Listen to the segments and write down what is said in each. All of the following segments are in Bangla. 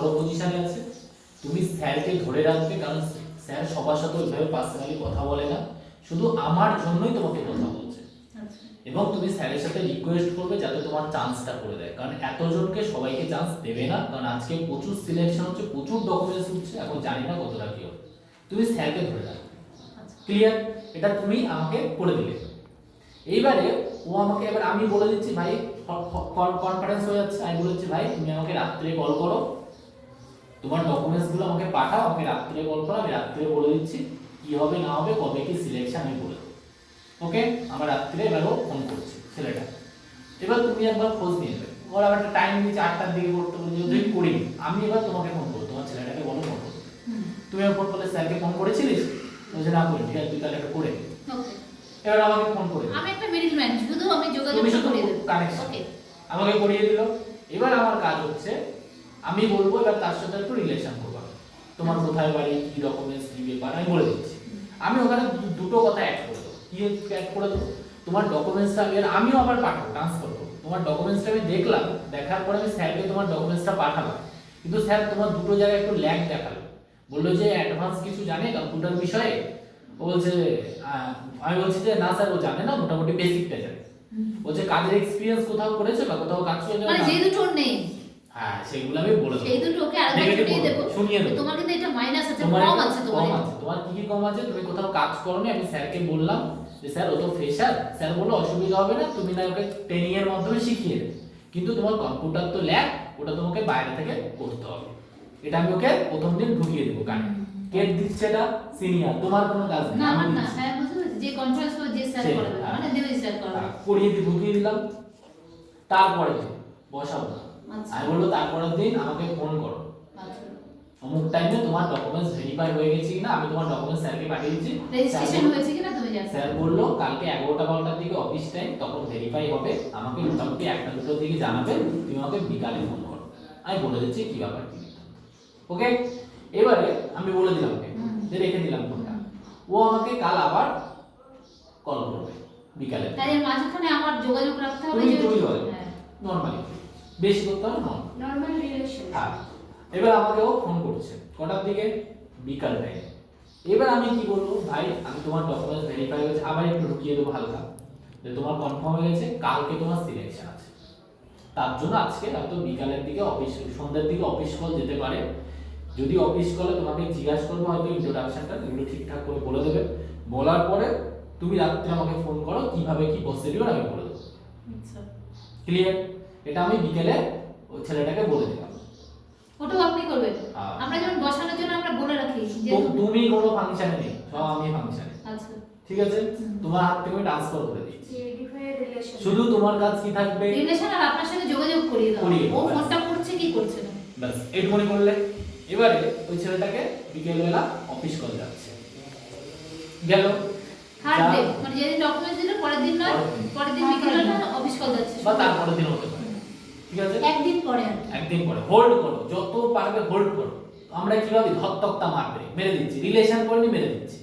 বড় পজিশনে আছে। তুমি স্যারকে ধরে রাখবে কারণ স্যার সবার সাথে ওইভাবে পার্সোনালি কথা বলে না। শুধু আমার জন্যই তোমাকে কথা বলছে। আচ্ছা। এবং তুমি স্যারের সাথে রিকোয়েস্ট করবে যাতে তোমার চান্সটা করে দেয়। কারণ এতজনকে সবাইকে চান্স দেবে না। কারণ আজকে প্রচুর সিলেকশন হচ্ছে প্রচুর ডকুমেন্টস হচ্ছে এখন জানি না কতটা কি হবে। তুমি স্যারকে ধরে রাখবে আচ্ছা। ক্লিয়ার এটা তুমি আমাকে করে দিলে। এইবারে ও আমাকে এবার আমি বলে দিচ্ছি ভাই কনফারেন্স হয়ে যাচ্ছে। আমি বলেছি ভাই তুমি আমাকে রাত্রে কল করো। তোমার ডকুমেন্টসগুলো আমাকে পাঠাও আমি রাত্রে কল করো আমি রাত্রে বলে দিচ্ছি কি হবে না হবে কবে কি সিলেকশন আমি বলে ওকে আমার রাত্রে এবারও ফোন করছি ছেলেটা। এবার তুমি একবার খোঁজ নিয়ে নেবে। ওর আবার একটা টাইম দিচ্ছে আটটার দিকে করতে বলে যদি করি আমি এবার তোমাকে ফোন করব তোমার ছেলেটাকে বলো ফোন হুম। তুমি ফোন করলে স্যারকে ফোন করেছিলিস? বলছে না করি ঠিক আছে তুই তাহলে একটা করে এবার আমাকে ফোন করে আমি একটা মিডলম্যান শুধু আমি শুধু করে দেব। ওকে আমাকে করিয়ে দিল। এবার আমার কাজ হচ্ছে আমি বলব এবার তার সাথে একটু রিলেশন করবা তোমার কোথায় বাড়ি কি ডকুমেন্টস কি ব্যাপার আমি বলে দিচ্ছি। আমি ওখানে দুটো কথা অ্যাড করে দেবো। কি অ্যাড করে দেবো? তোমার ডকুমেন্টসটা আমি আমিও আবার পাঠাবো ট্রান্সফার করব। তোমার ডকুমেন্টসটা আমি দেখলাম দেখার পরে আমি স্যারকে তোমার ডকুমেন্টসটা পাঠালাম। কিন্তু স্যার তোমার দুটো জায়গায় একটু ল্যাগ দেখাল। বলল যে অ্যাডভান্স কিছু জানে কম্পিউটার বিষয়ে? ও বলছে আমি বলছি যে না স্যার ও জানে না মোটামুটি বেসিকটা জানে। বলছে কাজের এক্সপিরিয়েন্স কোথাও করেছে বা কোথাও কাজ করে মানে যে দুটো নেই হ্যাঁ সেগুলো আমি বলে দেবো। শুনিয়ে দেবো। তোমার কিন্তু এটা মাইনাস আছে তোমার কম আছে তোমার। কম আছে। তোমার কি কি কম আছে? তুমি কোথাও কাজ করোনি আমি স্যারকে বললাম যে স্যার ও তো ফ্রেশার স্যার বলল অসুবিধা হবে না তুমি না ওকে ট্রেনিং এর মাধ্যমে শিখিয়ে দেবে। কিন্তু তোমার কম্পিউটার তো ল্যাব ওটা তোমাকে বাইরে থেকে করতে হবে। এটা আমি ওকে প্রথম দিন ঢুকিয়ে দেবো কানে কে দিচ্ছে এটা? সিনিয়র তোমার কোনো কাজ না আমার বুঝতে যে কনফারেন্স করে যে স্যার হ্যাঁ। মানে দেবে স্যার করাবে। হ্যাঁ, ঢুকিয়ে দিলাম। তারপরে বসাবো। না আমি বলল তারপরের দিন আমাকে ফোন করো। আচ্ছা। অমুক টাইমে তোমার ডকুমেন্টস ভেরিফাই হয়ে গেছে কিনা আমি তোমার ডকুমেন্টস স্যারকে পাঠিয়ে দিচ্ছি। রেজিস্ট্রেশন হয়েছে কিনা তুমি জানো স্যার বলল কালকে এগারোটা বারোটার দিকে অফিস টাইম তখন ভেরিফাই হবে। আমাকে মোটামুটি একটা দুটোর দিকে জানাবে তুমি আমাকে বিকালে ফোন করো। আমি বলে দিচ্ছি কি ব্যাপার কি ওকে এবারে আমি বলে দিলাম ওকে। যে রেখে দিলাম ফোনটা ও আমাকে কাল আবার কল করবে বিকালে এর মাঝখানে আমার যোগাযোগ রাখতে হবে তুমি হ্যাঁ। নর্মালি বেশি করতে হবে নর্মাল নরমাল রিলেশন হ্যাঁ। এবার আমাকে ও ফোন করছে। কটার দিকে? বিকাল টাইমে এবার আমি কি বলব? ভাই আমি তোমার ডকুমেন্টস ভেরিফাই হয়েছে আবার একটু ঢুকিয়ে দেবো হালকা। যে তোমার কনফার্ম হয়ে গেছে কালকে তোমার সিলেকশন আছে। তার জন্য আজকে হয়তো বিকালের দিকে অফিস সন্ধ্যের দিকে অফিস কল যেতে পারে। যদি অফিস কলে তোমাকে জিজ্ঞাসা করব হয়তো ইন্ট্রোডাকশনটা এগুলো ঠিকঠাক করে বলে দেবে। বলার পরে তুমি রাত্রে আমাকে ফোন করো কীভাবে কি প্রসিডিওর আমি বলে দেবো। আচ্ছা। ক্লিয়ার এটা আমি বিকেলে ওই ছেলেটাকে বলে দিলাম। ওটাও আপনি করবেন। হ্যাঁ। আমরা বসানোর জন্য আমরা বলে রাখি যে তুমি কোনো ফাংশনে নেই সব আমি ফাংশনে আচ্ছা। ঠিক আছে? তোমার হাত থেকে ট্রান্সফার করে দিচ্ছি। শুধু তোমার কাজ কি থাকবে? রিলেশন আর আপনার সাথে যোগাযোগ করিয়ে দাও। ও ফোনটা করছে কি করছে না? ব্যাস এইটুকুনি করলে। এবারে ওই ছেলেটাকে বিকেলবেলা অফিস কল যাচ্ছে। গেল। থার্ড যা- ডে মানে যেদিন ডকুমেন্টস দিল পরের দিন নয় পরের পরের দিন বিকেলবেলা অফিস কল যাচ্ছে। বা তারপরের দিন হতে পারে। ঠিক আছে? একদিন পরে একদিন পরে। হোল্ড করো যত পারবে হোল্ড করো। আমরা কীভাবে ধত্তকতা মারবে মেরে দিচ্ছি। রিলেশন করিনি মেরে দিচ্ছি।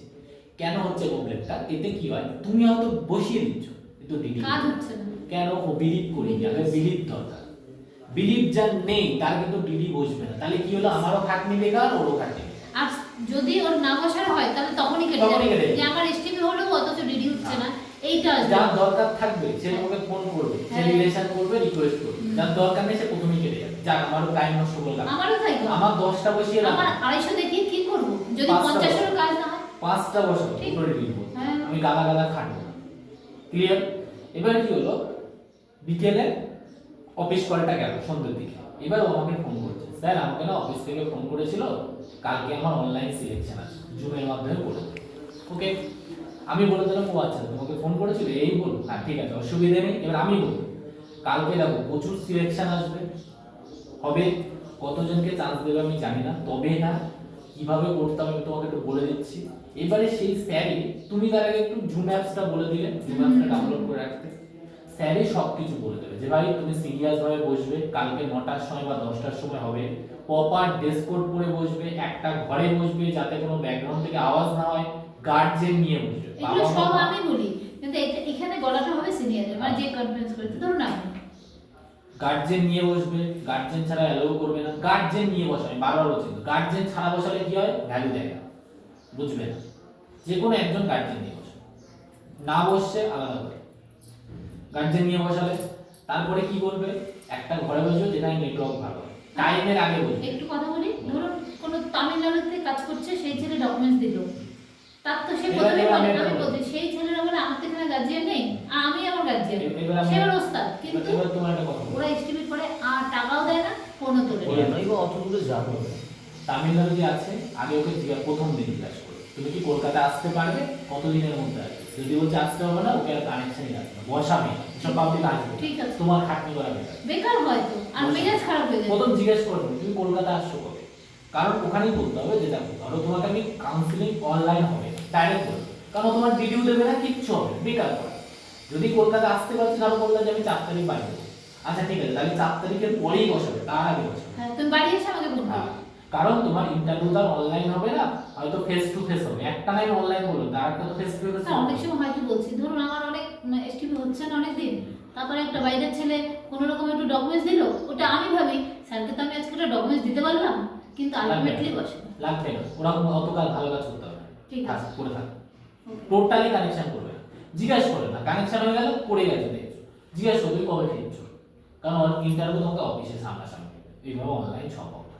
কেন হচ্ছে প্রবলেমটা এতে কি হয়? তুমি হয়তো বসিয়ে দিচ্ছ কিন্তু কাজ হচ্ছে না। কেন? ও বিলিভ করি আগে বিলিভ দরকার। বিলিভ যার নেই তার কিন্তু ডিডি বসবে না। তাহলে কি হলো? আমারও খাটনি বেকার ওরও খাটনি। আর যদি ওর না বসার হয় তাহলে তখনই কেটে যাবে। কেটে যাবে। যে আমার এসটিপি হলো অথচ ডিডি হচ্ছে না। এইটা যার দরকার থাকবে সে তোমাকে ফোন করবে সে হ্যাঁ। রিলেশন করবে রিকোয়েস্ট করবে। যার দরকার নেই সে প্রথমেই কেটে যাবে। যাক আমারও টাইম নষ্ট করলাম। আমারও তাই। আমার দশটা বসিয়ে রাখো। আমার আড়াইশো দেখিয়ে কি করব? যদি পাঁচটা পঞ্চাশেরও কাজ না হয়। পাঁচটা বছর ঠিক। করে। দিব হ্যাঁ। আমি গাদা গাদা খাটবো ক্লিয়ার এবার কি হলো? বিকেলে অফিস কলটা গেল সন্ধ্যের দিকে। এবার ও আমাকে ফোন করছে। স্যার আমাকে না অফিস থেকে ফোন করেছিল। কালকে আমার অনলাইন সিলেকশন আছে জুমের মাধ্যমে করে ওকে আমি বলে দিলাম ও আচ্ছা তোমাকে ফোন করেছিল এই বল। হ্যাঁ ঠিক আছে অসুবিধা নেই এবার আমি বলব কালকে দেখো প্রচুর সিলেকশন আসবে। হবে কতজনকে চান্স দেবে আমি জানি না তবে না কীভাবে করতে হবে আমি তোমাকে একটু বলে দিচ্ছি। এবারে সেই স্যারই তুমি তার আগে একটু জুম অ্যাপসটা বলে দিলে জুম অ্যাপসটা ডাউনলোড করে রাখতে। স্যারই সব কিছু বলে দেবে যে ভাই তুমি সিরিয়াসভাবে বসবে কালকে নটার সময় বা দশটার সময় হবে। প্রপার ড্রেস কোড পরে বসবে একটা ঘরে বসবে যাতে কোনো ব্যাকগ্রাউন্ড থেকে আওয়াজ না হয়। গার্ডজেন নিয়ে বসবে এগুলো সব আমি বলি। কিন্তু এখানে গলাটা হবে সিনিয়রের মানে যে কনফারেন্স করেছে ধরুন আপনি গার্জেন নিয়ে বসবে গার্জেন ছাড়া অ্যালাউ করবে না। গার্জেন নিয়ে বসে আমি বারবার বলছি গার্জেন ছাড়া বসালে কি হয়? ভ্যালু দেয় না। বুঝবে না। যে কোনো একজন গার্জেন নিয়ে বসে না বসছে আলাদা করে। গার্জেন নিয়ে বসালে তারপরে কি বলবে? একটা ঘরে বসবে যেখানে নেটওয়ার্ক ভালো। টাইমের আগে বলবে। একটু কথা বলি ধরুন কোনো তামিলনাড়ুতে কাজ করছে সেই ছেলে ডকুমেন্টস দিল। তার তো সে প্রথমে বলে আমি বলছি সেই ছেলেরা বলে আমার তো এখানে গার্জিয়ান নেই আমি আমার গার্জিয়ান সে ওর ওস্তাদ কিন্তু তোমার কথা ওরা এস্টিমেট করে আর টাকাও দেয় না ফোনও তোলে না। ওই অত দূরে যাব। তামিলনাড়ু যে আছে আগে ওকে জিজ্ঞাসা প্রথম দিন জিজ্ঞাসা করে। তুমি কি কলকাতা আসতে পারবে? কতদিনের মধ্যে আসবে? যদি বলছে আসতে হবে না ওকে আর কানেকশনই রাখবে না বসাবে সব পাবলিক আসবে ঠিক আছে। তোমার খাটনি করা বেকার। বেকার হয়তো আর বসে। মেজাজ খারাপ হয়ে যায়। প্রথম জিজ্ঞেস করবে তুমি কলকাতা আসছো কবে? কারণ ওখানেই বলতে হবে যেটা ধরো তোমাকে আমি কাউন্সিলিং অনলাইন হবে। ডাইরেক্ট বলব কারণ তোমার ডিডিউ দেবে না কিচ্ছু হবে বেকার করে যদি কলকাতা আসতে পারছি তাহলে বললে যে আমি চার তারিখ বাড়ি। আচ্ছা ঠিক আছে তাহলে চার তারিখের পরেই বসাবে তার আগে বসাবে। হ্যাঁ তুমি বাড়ি এসে আমাকে ফোন হ্যাঁ, কারণ তোমার ইন্টারভিউ তো অনলাইন হবে না হয়তো ফেস টু ফেস হবে। একটা লাইন অনলাইন বলল তার একটা তো ফেস টু ফেস অনেক সময় হয়তো বলছি ধরুন আমার অনেক এসটিপি হচ্ছে না অনেক দিন তারপরে একটা বাইরের ছেলে কোনো রকম একটু ডকুমেন্টস দিল ওটা আমি ভাবি স্যারকে তো আমি আজকে একটা ডকুমেন্টস দিতে পারলাম কিন্তু আলটিমেটলি বসে। লাগবে না। ওরা অতকাল ভালো কাজ করতে হবে। আছে। থাক, করে থাক. টোটালি কানেকশন করবে। জিজ্ঞাসা করে না। কানেকশন হয়ে গেল পড়ে গেছে দেখছ জিজ্ঞাসা করবে কবে ফিরছো কারণ ইন্টারভিউ তোমাকে অফিসে সামনাসামনি এইভাবে অনলাইন সম্ভব না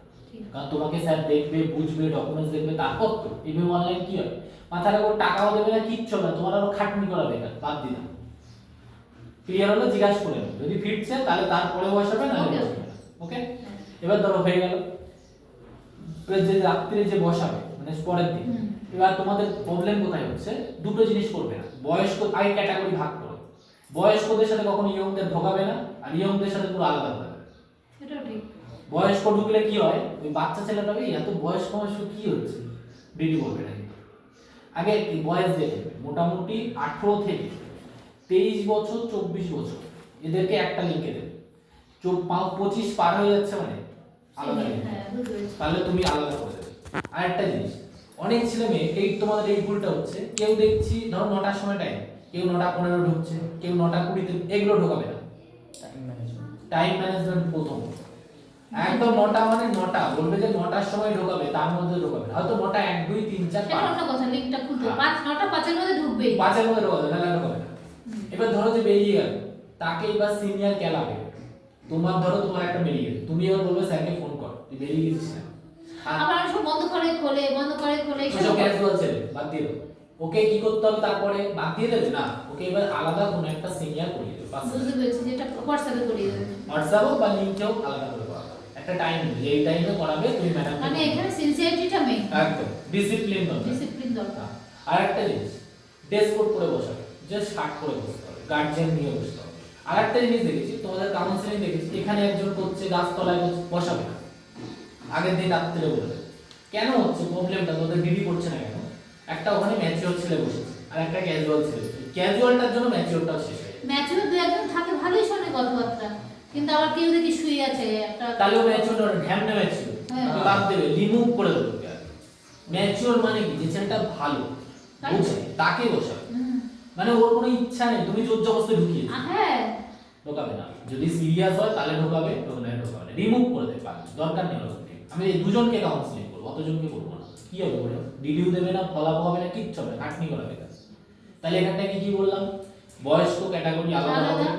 কারণ তোমাকে স্যার দেখবে বুঝবে ডকুমেন্টস দেখবে তারপর তো এইভাবে অনলাইন কি হয় মাথার উপর টাকাও দেবে না কিচ্ছু না। তোমার আরও খাটনি করা বেকার বাদ দিলাম ক্লিয়ার হলো? জিজ্ঞাসা করে নেবে। যদি ফিরছে তাহলে তারপরে বসাবে না ওকে এবার ধরো হয়ে গেল। যে রাত্রে যে বসাবে মানে পরের দিন। এবার তোমাদের প্রবলেম কোথায় হচ্ছে? দুটো জিনিস করবে না। বয়স্ক আই ক্যাটাগরি ভাগ করো। বয়স্কদের সাথে কখনো ইয়ংদের ঢোকাবে না আর ইয়ংদের সাথে পুরো আলাদা সেটাও ঠিক। বয়স্ক ঢুকলে কি হয়? ওই বাচ্চা ছেলেটা "এই এত বয়স্ক মানুষ কি হচ্ছে? ডিডি করবে না। আগে কি বয়স দেখে নেবে। মোটামুটি আঠেরো থেকে তেইশ বছর চব্বিশ বছর। এদেরকে একটা লিঙ্কে দেবে। চোখ পা- পঁচিশ পার হয়ে যাচ্ছে মানে? আলাদা হ্যাঁ তাহলে তুমি আলাদা করে দেবে। আরেকটা জিনিস অনেক ছেলে মেয়ে এই তোমাদের এই ভুলটা হচ্ছে। কেউ দেখছি ধরো নটার সময় টাইম কেউ নটা পনেরো ঢুকছে কেউ নটা কুড়িতে এগুলো ঢোকাবে না। টাইম ম্যানেজমেন্ট প্রথম। একদম নটা মানে নটা বলবে যে নটার সময় ঢোকাবে তার মধ্যে ঢোকাবে হয়তো নটা এক দুই তিন চার পাঁচ। অন্য কথা লিঙ্কটা খুলতে হ্যাঁ। পাঁচ নটা পাঁচের মধ্যে ঢুকবে পাঁচের মধ্যে ঢোকাবে না ঢোকাবে না। এবার ধরো যে বেরিয়ে গেল তাকে এবার সিনিয়র কেলাবে। তোমার ধরো তোমার একটা বেরিয়ে গেল। তুমি এবার বলবে স্যারকে ফোন কর। তুই বেরিয়ে গেছিস না। অনেক বন্ধ করে খোলে বন্ধ করে খোলে এসব ক্যাজুয়াল ছেলে বাদ দিয়ে দাও। ওকে কি করতে হবে তারপরে? বাদ দিয়ে দেবে? না ওকে এবার আলাদা কোনো একটা সিনিয়র করিয়ে দেবে বুঝতে পেরেছি যেটা হোয়াটসঅ্যাপে করিয়ে দেবে। হোয়াটসঅ্যাপ বা আলাদা করে একটা টাইম এই টাইমে করাবে তুমি ম্যাডাম মানে এখানে সিনসিয়ারিটিটা মেইন একদম। ডিসিপ্লিন দরকার। ডিসিপ্লিন দরকার। আর একটা জিনিস ড্রেস কোড করে বসাবে জাস্ট শার্ট করে বসতে হবে। গার্জিয়ান নিয়ে বসতে হবে। আর একটা জিনিস দেখেছি তোমাদের কাউন্সিলিং দেখেছি এখানে একজন করছে গাছতলায় বসাবে না। আগের দিন রাত্রে বলে দেবে। কেন হচ্ছে? প্রবলেমটা তোদের ডিডি করছে না কেন? একটা ওখানে ম্যাচিওর ছেলে বসেছে আর একটা ক্যাজুয়াল ছেলে ক্যাজুয়ালটার জন্য ম্যাচিওরটাও শেষ হয়ে যায় ম্যাচেও দু একজন থাকে ভালোই শোনে কথাবার্তা। কিন্তু আবার কেউ দেখি শুয়ে আছে একটা তাহলে ম্যাচিওর ঢ্যামনে ম্যাচিওর। বাদ দেবে রিমুভ করে দেবে ম্যাচিওর মানে কি? যে ছেলেটা ভালো তাকে বসাবে। মানে ওর কোনো ইচ্ছা নেই তুমি জোর জবস্তি ঢুকিয়ে হ্যাঁ। ঢোকাবে না। যদি সিরিয়াস হয় তাহলে ঢোকাবে ঢোকাবে ঢোকাবে রিমুভ করে দেবে দরকার নেই। আমি এই দুজনকে কাউন্সিলিং করব? অতজনকে করব না। কি হবে বলো ডিডিউ দেবে না ফলাফল হবে না কিচ্ছু হবে খাটনি করাবে কাজ তাহলে এখানটা কি কি বললাম? বয়স্ক ক্যাটাগরি আলাদা হবে। আলাদা।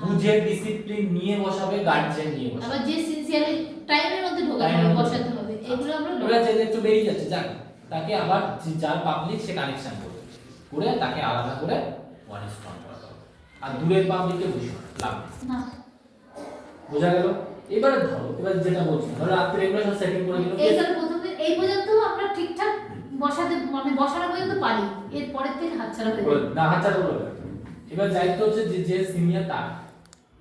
বুঝে ডিসিপ্লিন নিয়ে বসাবে গার্জিয়ান নিয়ে বসাবে। আবার যে সিনসিয়ারলি টাইমের মধ্যে ঢোকাতে হবে বসাতে হবে এগুলো আমরা ওরা যে একটু বেরিয়ে যাচ্ছে যাক। তাকে আবার যে- যার পাবলিক সে কানেকশন করবে করে তাকে আলাদা করে ওয়ান স্ট্রং করাতে হবে আর দূরের পাবলিককে বুঝবে লাভ না। বোঝা গেল? এবারে ধরো এবার যেটা বলছি ধরো রাত্রে এগুলো সব সেটিং করে দিল এই তাহলে প্রথম এই পর্যন্ত আমরা ঠিকঠাক বসাতে মানে বসানো পর্যন্ত পারি এর পরের থেকে হাতছাড়া হয়ে না বলো না। এবার দায়িত্ব হচ্ছে যে যে সিনিয়র তার।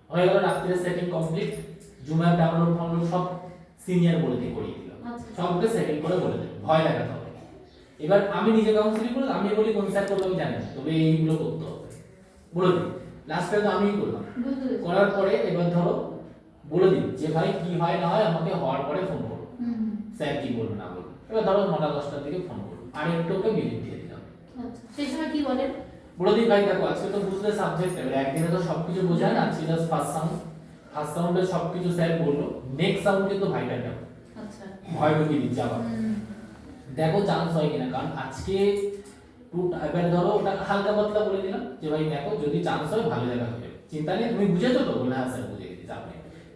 হয়ে গেল রাত্রে setting complete Zoom app download ফাউনলোড সব সিনিয়র বলে দিয়ে করিয়ে দিলাম আচ্ছা। সবকে সেটিং করে বলে দেবে ভয় দেখাতে হবে। এবার আমি নিজে কাউন্সিলিং করলাম আমি বলি কোন স্যার করব আমি জানি না তবে এইগুলো করতে হবে। বলে দিই লাস্টে তো আমিই করলাম। করার পরে এবার ধরো বলে দিন যে ভাই কি হয় না হয় আমাকে হওয়ার পরে ফোন করো। স্যার কি বলব না বলব এবার ধরো নটা দশটার দিকে ফোন করো আমি একটু ওকে মিনিট দিয়ে দিলাম। আচ্ছা সেই সময় কি বলেন? বলে দিই ভাই দেখো আজকে তো বুঝলে সাবজেক্ট এবার একদিনে তো সবকিছু বোঝায় না জাস্ট ফার্স্ট সাম ফার্স্ট রাউন্ডে সবকিছু স্যার বলল। নেক্সট রাউন্ড কিন্তু ভাইটার যাবে আচ্ছা। ভয় ঢুকিয়ে দিচ্ছে আবার। দেখো চান্স হয় কিনা কারণ আজকে এবার ধরো ওটা হালকা পাতলা বলে দিলাম যে ভাই দেখো যদি চান্স হয় ভালো জায়গা হয়ে চিন্তা নেই তুমি বুঝেছ তো? বলে হ্যাঁ স্যার বুঝে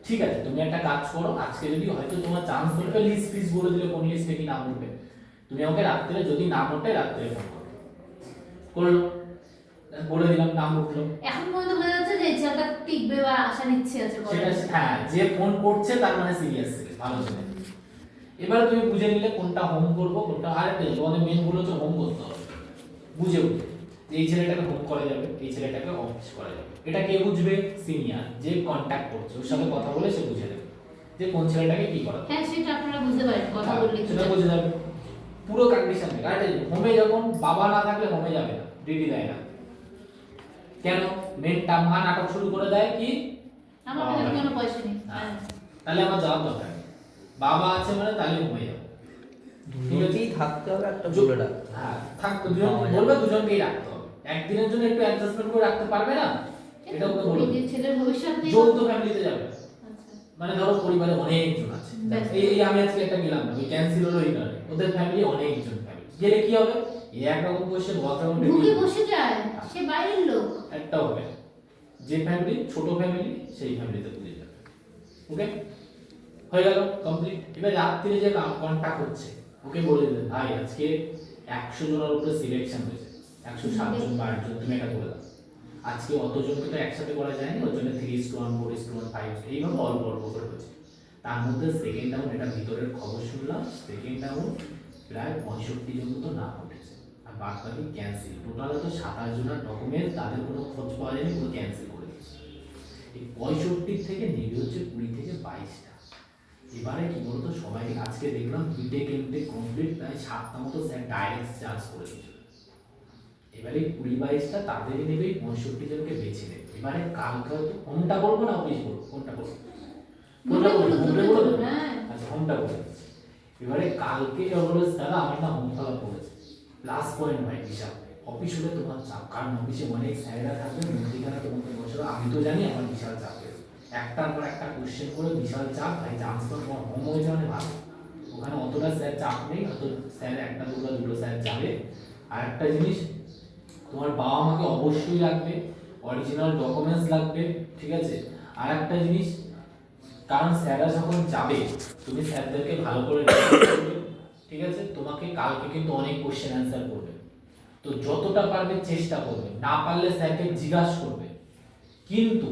ঠিক আছে তুমি একটা কাজ করো আজকে যদি হয়তো তোমার চান্স উঠবে লিস্ট ফিস বলে দিলে কোন লিস্টে কি নাম উঠবে? তুমি আমাকে রাত্রে যদি নাম ওঠে রাত্রে ফোন করো। করল। বলে দিলাম নাম উঠল। এখন পর্যন্ত বোঝা যাচ্ছে যে এই টিকবে বা আশা নিচ্ছে আছে। সেটা হ্যাঁ যে ফোন করছে তার মানে সিরিয়াস ভালো ছেলে। এবার তুমি বুঝে নিলে কোনটা হোম করব কোনটা আর তোমাদের মেনগুলো হচ্ছে হোম করতে হবে। বুঝে যে এই ছেলেটাকে হোম করা যাবে এই ছেলেটাকে অফিস করা যাবে। এটা কে বুঝবে? সিনিয়র যে কন্ট্যাক্ট করছে ওর সাথে কথা বলে সে বুঝে দেবে যে কোন ছেলেটাকে কি করা হ্যাঁ সেটা আপনারা বুঝতে পারেন কথা বললে সেটা বুঝে যাবে। পুরো কন্ডিশন থেকে আর হোমে যখন বাবা না থাকলে হোমে যাবে না ডিডি দেয় না। কেন? মেনটা মা নাটক শুরু করে দেয় কি? আমার কাছে কোনো পয়সা নেই। হ্যাঁ। হ্যাঁ। তাহলে আমার যাওয়ার দরকার বাবা আছে মানে তাহলে ঘুমিয়ে যাব আছে? থাকতে হবে একটা বলে রাখতে হ্যাঁ থাকতো দুজন বলবে দুজনকেই রাখতে একদিনের জন্য একটু অ্যাডজাস্টমেন্ট করে রাখতে পারবে না? এটা ওকে বলবে ছেলের ভবিষ্যৎ নিয়ে যৌথ ফ্যামিলিতে যাবে। আচ্ছা। মানে ধরো পরিবারে অনেকজন আছে। এই আমি আজকে একটা গেলাম না ক্যান্সেল হলো এই কারণে। ওদের ফ্যামিলি অনেকজন ফ্যামিলি গেলে কি হবে? এই একরকম ঢুকে বসে যায়। সে বাইরের লোক। একটা হবে যে ফ্যামিলি ছোট ফ্যামিলি সেই ফ্যামিলিতে বুঝে যাবে। ওকে হয়ে গেল কমপ্লিট এবার রাত্রিরে যে কন্ট্যাক্ট হচ্ছে ওকে বলে দিলেন ভাই আজকে একশো জনের উপরে সিলেকশন হয়েছে। একশো সাতজন বা তুমি এটা করে দাও আজকে অতজনকে তো একসাথে করা যায়নি, ওর জন্য three is two four is five এইভাবে অল্প অল্প করে হয়েছে তার মধ্যে সেকেন্ড রাউন্ড এটা ভিতরের খবর শুনলাম সেকেন্ড রাউন্ড প্রায় পঁয়ষট্টি জন মতো না উঠেছে আর বাদ বাকি ক্যান্সেল টোটাল তো সাতাশ জনের ডকুমেন্ট তাদের কোনো খোঁজ পাওয়া যায়নি পুরো ক্যান্সেল করে দিয়েছে। এই পঁয়ষট্টি থেকে নেবে হচ্ছে কুড়ি থেকে বাইশটা। এবারে কি বলতো সবাই, আজকে দেখলাম বিটেক এমটেক কমপ্লিট প্রায় সাতটা মতো স্যার ডাইরেক্ট চার্জ করে দিয়েছে। এবারে কুড়ি বাইশটা তাদের নেবে পঁয়ষট্টি জনকে বেছে নেবে। এবারে কালকে হয়তো হোমটা বলব না অফিস বলব? কোনটা বলব। কোনটা দুটোই হোমটা হ্যাঁ। আচ্ছা এবারে কালকে বলে দাদা আমার না হোম ফলা পড়েছে। প্লাস পয়েন্ট ভাই বিশাল। অফিস হলে তোমার চাপ। কারণ অফিসে অনেক স্যারেরা থাকবে মন্ত্রীখানা তোমাকে বছর আমি তো জানি আমার বিশাল চাপ। একটার পর একটা কোশ্চেন করে বিশাল চাপ ভাই চান্স তো তোমার হোম হয়েছে মানে ভালো। ওখানে অতটা স্যার চাপ নেই অত স্যার একটা দুটো দুটো স্যার যাবে। আর একটা জিনিস তোমার বাবা মাকে অবশ্যই লাগবে অরিজিনাল ডকুমেন্টস লাগবে ঠিক আছে? আর একটা জিনিস কারণ স্যাররা যখন যাবে তুমি স্যারদেরকে ভালো করে ঠিক আছে? তোমাকে কালকে কিন্তু অনেক কোশ্চেন অ্যান্সার করবে। তো যতটা পারবে চেষ্টা করবে না পারলে স্যারকে জিজ্ঞাসা করবে। কিন্তু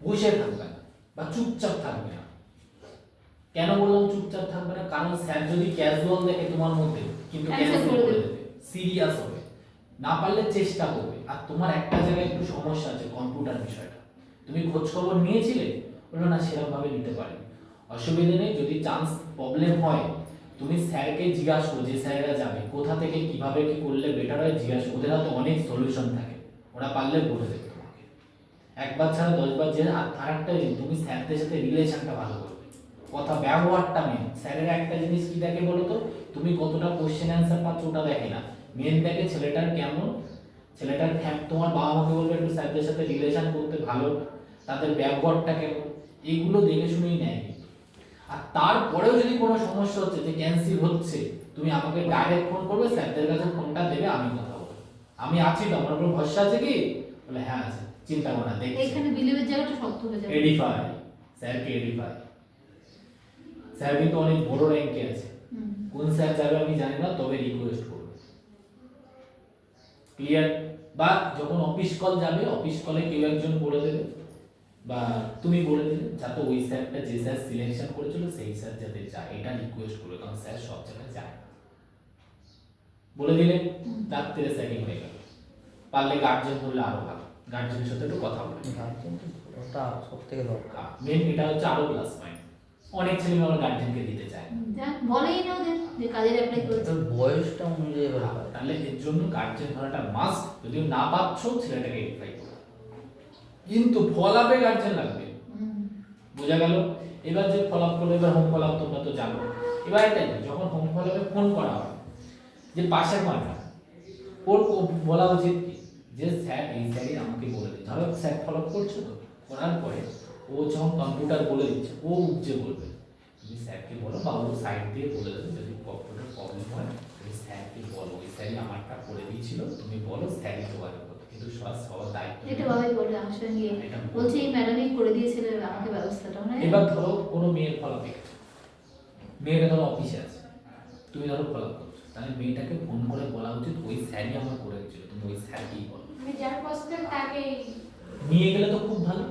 বসে থাকবে না বা চুপচাপ থাকবে না। কেন বললাম চুপচাপ থাকবে না? কারণ স্যার যদি ক্যাজুয়াল দেখে তোমার মধ্যে কিন্তু ক্যান্সেল করে দেবে। সিরিয়াস না পারলে চেষ্টা করবে। আর তোমার একটা জায়গায় একটু সমস্যা আছে কম্পিউটার বিষয়টা। তুমি খোঁজ খবর নিয়েছিলে? বলল, না সেরকম ভাবে নিতে পারি অসুবিধা নেই, যদি চান্স প্রবলেম হয়, তুমি স্যারকে জিজ্ঞাসা করো, যে স্যারেরা যাবে, কোথা থেকে কীভাবে কি করলে বেটার হয়, জিজ্ঞাসা ওদের হাতে অনেক সলিউশন থাকে। ওরা পারলে বলে দেবে তোমাকে। একবার ছাড়া দশবার যে আর একটা জিনিস, তুমি স্যারদের সাথে রিলেশনটা ভালো করবে। কথা, ব্যবহারটা মেন স্যারের একটা জিনিস কি দেখে বলো তো? তুমি কতটা কোশ্চেন অ্যান্সার পাচ্ছ ওটা দেখে না মেন দেখে ছেলেটার কেমন? ছেলেটার তোমার বাবা মাকে বলবে একটু স্যারদের সাথে রিলেশন করতে ভালো তাদের ব্যবহারটা কেমন? এইগুলো দেখে শুনেই নেয়। আর তারপরেও যদি কোনো সমস্যা হচ্ছে যে ক্যান্সেল হচ্ছে তুমি আমাকে ডাইরেক্ট ফোন করবে স্যারদের কাছে ফোনটা দেবে আমি কথা বলব। আমি আছি তো আমার উপর ভরসা আছে কি? বলে হ্যাঁ আছে। চিন্তা করো না দেখছি। এখানে বিলিভের জায়গাটা শক্ত হয়ে যাবে। এডিফাই স্যারকে এডিফাই স্যার কিন্তু অনেক বড় র্যাঙ্কে আছে। কোন স্যার যাবে আমি জানি না তবে রিকোয়েস্ট করব। ক্লিয়ার বা যখন অফিস কল যাবে অফিস কলে কেউ একজন বলে দেবে বা তুমি বলে দেবে যাতে ওই স্যারটা যে স্যার সিলেকশন করেছিল সেই স্যার যাতে যায়। এটা রিকোয়েস্ট করবে কারণ স্যার সব জায়গায় যায়। বলে দিলে রাত্রে সেটিং হয়ে গেল। পারলে গার্জেন বললে আরও ভালো। গার্জেনের সাথে একটু কথা বলে গার্জেন ওটা সব থেকে দরকার মেন এটা হচ্ছে আরও প্লাস পয়েন্ট অনেক ছেলে মেয়ে গার্জেনকে দিতে চায়। বলেই না ওদের যে কাজের অ্যাপ্লাই করছে। বয়সটা অনুযায়ী হয়। তাহলে এর জন্য গার্জেন ধরাটা মাস্ট যদি না পাচ্ছ ছেলেটাকে এডুকাই করো। কিন্তু ফলাপে গার্জেন লাগবে। বোঝা গেল? এবার যে ফলাপ করল এবার হোম ফলাপ তোমরা তো জানো। এবার এটাই যখন হোম ফলাপে ফোন করা হয় যে পাশের মাঠা ওর বলা উচিত কি? যে স্যার এই স্যারই আমাকে বলে দিন। ধরো স্যার ফলাপ করছ তো করার পরে ও যখন কম্পিউটার বলে দিচ্ছে ও উপজে বলবে। তুমি স্যারকে বলো বা ও সাইড দিয়ে বলে দেবে যদি কম্পিউটার প্রবলেম হয় তুমি স্যারকে বলো। ওই স্যারই আমারটা করে দিয়েছিল তুমি বলো স্যারই করতে কিন্তু সব সবার দায়িত্ব এটা বাবাই বলে আমার সঙ্গে বলবে। বলছে এই ম্যাডামই করে দিয়েছিল আমাকে ব্যবস্থাটা। মানে এবার ধরো কোনো মেয়ের ফলাপ দেখেছ মেয়েটা ধরো অফিসে আছে। তুমি ধরো ফলাপ করছ। তাহলে মেয়েটাকে ফোন করে বলা উচিত ওই স্যারই আমার করে দিচ্ছিল তুমি ওই স্যারকেই বলো। আমি যার প্রস্পেক্ট তাকে নিয়ে গেলে তো খুব ভালো।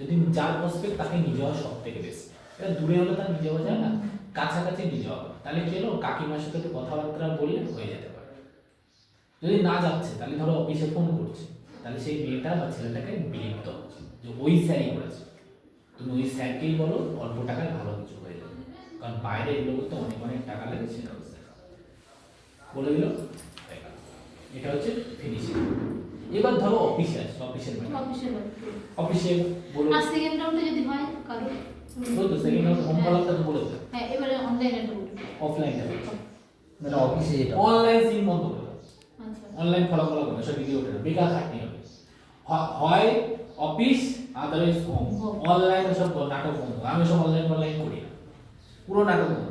যদি যার প্রসপেক্ট তাকে নিয়ে যাওয়া সব থেকে বেশি এটা দূরে হলে তার নিয়ে যাওয়া যায় না। কাছাকাছি যাওয়া হবে। তাহলে কি হলো? কাকিমার সাথে কথাবার্তা বললে হয়ে যেতে পারে। যদি না যাচ্ছে, তাহলে ধরো অফিসে ফোন করছে, তাহলে সেই মেয়েটা বা ছেলেটাকে দেওয়া উচিত যে ওই স্যারই করেছে। তুমি ওই স্যারকেই বলো, অল্প টাকায় ভালো কিছু হয়ে যাবে। কারণ বাইরে এগুলো করতে অনেক অনেক টাকা লাগে সেটা বলে দিল এটা হচ্ছে ফিনিশিং এবার ধরো অফিসে আছে অফিসের অফিসে অফিসে বলো আর সেকেন্ড রাউন্ডে যদি হয় কারও ওই তো সেকেন্ড রাউন্ড হোম কলারটা তো বলেছে হ্যাঁ এবারে অনলাইনে একটা বলব অফলাইনটা মানে অফিসে যেটা। অনলাইন সিম বন্ধ করে আচ্ছা। অনলাইন ফলাফল হবে সব ভিডিও ওঠে বেকার খাটনি হবে। হয় অফিস আদারওয়াইজ হোম অনলাইন সব নাটক বন্ধ। আমি সব অনলাইন অনলাইন করি না। পুরো নাটক বন্ধ।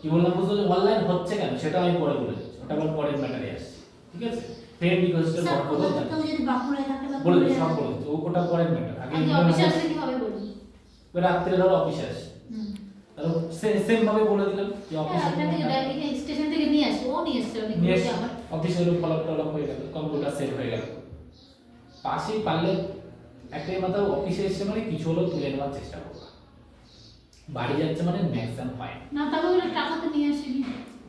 কি বললাম বুঝতে যে অনলাইন হচ্ছে কেন? সেটা আমি পরে বলে দিচ্ছি। ওটা আবার পরের ম্যাটারে আসছে। ঠিক আছে? ফ্রেন্ড রিকোয়েস্টের পর কোথাও যদি বাঁকুড়ায় বলে সব বলে ওটা ম্যাটার আগে আজকে অফিসে আসলে কি হবে এবার রাত্রে ধরো অফিসে আসে। সেম ভাবে বলে দিলাম যে হ্যাঁ স্টেশন থেকে নিয়ে আসে ও নিয়ে এসছে অফিসের ফলক টলক হয়ে গেল কম্পিউটার সেট হয়ে গেল। পাশেই পারলে একটাই মাথা অফিসে এসে মানে কিছু হলেও তুলে নেওয়ার চেষ্টা করবা। বাড়ি যাচ্ছে মানে ম্যাক্সিমাম পায় না। তবে ওরা টাকা তো নিয়ে আসেনি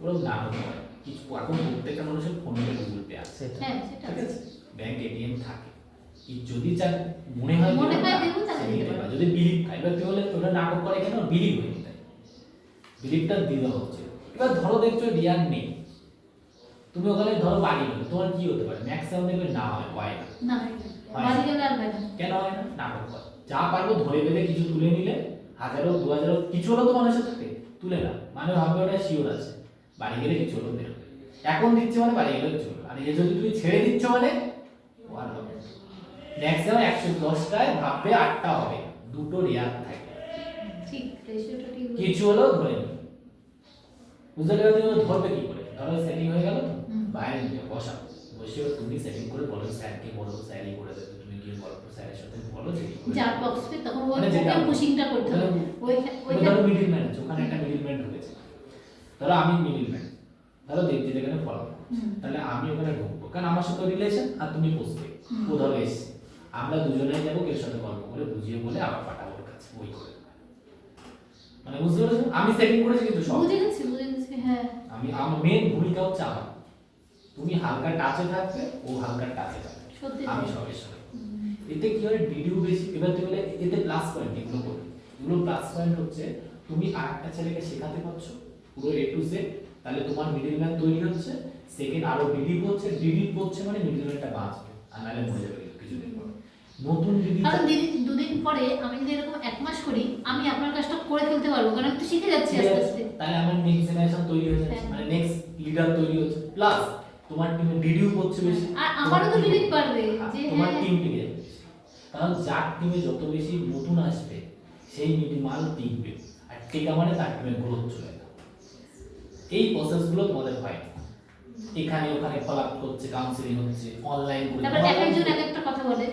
ওরকম না হতে পারে। কিছু এখন প্রত্যেকটা মানুষের ফোনে গুগল পে আছে। হ্যাঁ সেটা ঠিক আছে? ব্যাংক এটিএম থাকে। কি যদি চান মনে হয় মনে হয় না, দেবো, তাহলে সে দিতে দিতে পারো। পারে। যদি বিলিভ খাই এবার তুই বলে ওটা নাটক করে কেন? বিলিভ হয়ে যায়। বিলিভটা দিতে হচ্ছে। এবার ধরো দেখছ রিয়ার নেই। তুমি ওখানে ধরো বাড়ি হলো তোমার কি হতে পারে? ম্যাক্সিমাম দেখবে না হয় হয় না। না বাড়ি গেলে আর হয় না। কেন হয় না? নাটক করে যা পারব ধরে বেঁধে কিছু তুলে নিলে হাজারো দু হাজারো কিছু হলো তো মানুষের থাকে। তুলে না মানে ভাববে ওটা শিওর আছে। বাড়ি গেলে কিছু হলো বেরোবে এখন দিচ্ছে মানে বাড়ি গেলে কিছু আর এই যদি তুমি ছেড়ে দিচ্ছ মানে ও আর হবে। ম্যাক্সিমাম একশো দশটায় ভাববে আটটা হবে। দুটো রেয়ার থাকে। কিছু হলেও ধরে বুঝতে তুমি ধরবে কি করে? ধরো সেটিং হয়ে গেল তো? বাইরে নিয়ে বসা বসে তুমি সেটিং করে বলো স্যারকে বলো স্যারই করে দেবে। তুমি গিয়ে গল্প স্যারের সাথে বলো যে বক্স তখন ওই মানে ওকে পুশিংটা করতে হবে। ওই ওই ওই মিডিল ম্যান ওখানে একটা মিডিল ম্যান ঢুকেছে। ধরো আমি মিডিল ম্যান ধরো দেখছি যেখানে ফলো তাহলে আমি ওখানে ঢুকবো। কারণ আমার সাথে রিলেশন আর তুমি বসবে। ও ধরো এসছে আমরা দুজনেই যাব কের সাথে গল্প করে বুঝিয়ে বলে আবার পাঠাবো ওর কাছে। ওই করে। মানে বুঝতে পেরেছ? আমি সেটিং করেছি কিন্তু সব। বুঝে গেছি বুঝে গেছি হ্যাঁ। আমি আমার মেন ভূমিকা হচ্ছে আমার। তুমি হালকা টাচে থাকবে ও হালকা টাচে থাকবে। আমি। সবের সঙ্গে এতে কি হয়? ভিডিও বেশি এবার তুমি এতে প্লাস পয়েন্ট এগুলো বলি। এগুলো প্লাস পয়েন্ট হচ্ছে তুমি আর একটা ছেলেকে শেখাতে পারছ। পুরো এ টু জেড তাহলে তোমার মিডিল ম্যান তৈরি হচ্ছে সেকেন্ড আরও ডিডিপ হচ্ছে ডিডিপ হচ্ছে মানে মিডিল ম্যানটা বাঁচবে আর নাহলে মরে যাবে কিছুদিন পর। নতুন ডিডিপ কারণ দিন দুদিন পরে আমি যদি এরকম এক মাস করি আমি আপনার কাজটা করে ফেলতে পারব কারণ আমি তো শিখে যাচ্ছি আস্তে আস্তে। তাহলে আমার নেক্সট জেনারেশন তৈরি হয়ে যাচ্ছে হ্যাঁ। মানে নেক্সট লিডার তৈরি হচ্ছে প্লাস তোমার টিমে ডিডিউ করছে বেশি আর আমারও তো team- পারবে হ্যাঁ, যে তোমার হ্যাঁ। টিম টিকে যাবে কারণ যার টিমে যত বেশি নতুন আসবে সেই মাল টিকবে আর টিকা মানে তার টিমে গ্রোথ চলে এই প্রসেসগুলো তোমাদের হয়। এখানে ওখানে ফলাপ করছে কাউন্সিলিং হচ্ছে অনলাইন করে তারপর এক একজন এক একটা কথা বলে।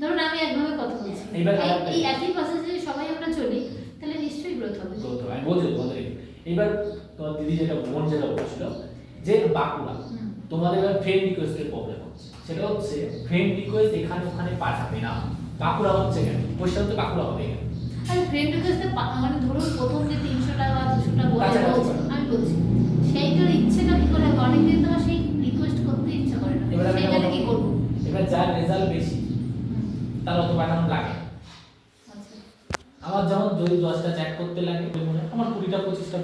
ধরুন আমি একভাবে কথা বলছি। এইবার এই- একই প্রসেসে সবাই আমরা চলি তাহলে নিশ্চয়ই গ্রোথ হবে। গ্রোথ হবে বলছি তোমাদের এবার তোমার দিদি যেটা বোন যেটা বলছিল যে বাঁকুড়া তোমাদের এবার ফ্রেন্ড রিকোয়েস্টের প্রবলেম হচ্ছে। সেটা হচ্ছে ফ্রেন্ড রিকোয়েস্ট এখানে ওখানে পাঠাবে না। বাঁকুড়া হচ্ছে কেন? কোশ্চেন হচ্ছে বাঁকুড়া হবে কেন আর ফ্রেন্ড রিকোয়েস্টে মানে ধরুন প্রথম যে তিনশোটা বা দুশোটা বলে কাছাকাছি বলছে করে। সেইটার ইচ্ছেটা কি করে অনেক অনেকদিন তো আমার সেই রিকোয়েস্ট করতে ইচ্ছা করে না সেইটাতে কি করব এবার যার রেজাল্ট বেশি তার অত পাঠানো লাগে। আচ্ছা আমার যেমন যদি দশটা চ্যাট করতে লাগে আমার কুড়িটা পঁচিশটা